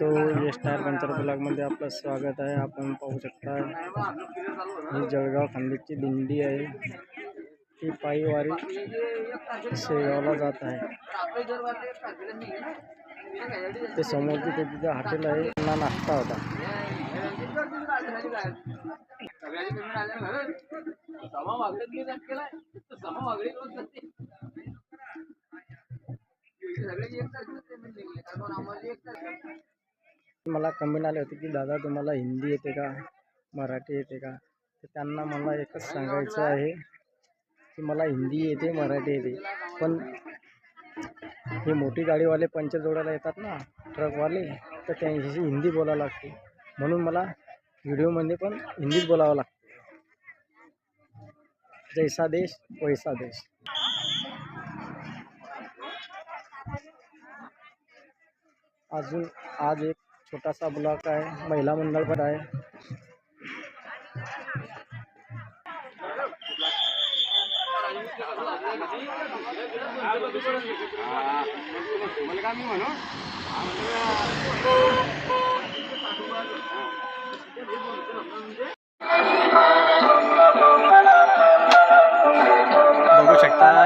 तो star puncture ब्लॉगमध्ये आपलं स्वागत आहे. आपण पाहू शकता ही जळगाव खांदेची दिंडी आहे. ही पायीवारी शेगावला जात आहे. ते समोरची ते तिथे हॉटेल आहे. त्यांना नाश्ता होता. मला कमेंट आले होते की दादा तुम्हाला हिंदी येते का? मराठी येते का? तर त्यांना मला एकच सांगायचं आहे की मला हिंदी येते मराठी येते. पण हे मोठी गाडीवाले पंच जोडायला येतात ना ट्रकवाले तर त्यांच्याशी हिंदी बोलायला लागते. म्हणून मला व्हिडिओमध्ये पण हिंदीच बोलावं लागते. जैसा देश, वैसा देश. अजून आज एक छोटासा ब्लॉक आहे, महिला पण आहे. बघू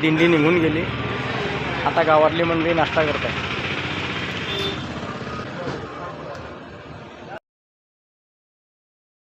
दिंडी निघून गेली. आता गावातली मंडळी नाश्ता करत आहे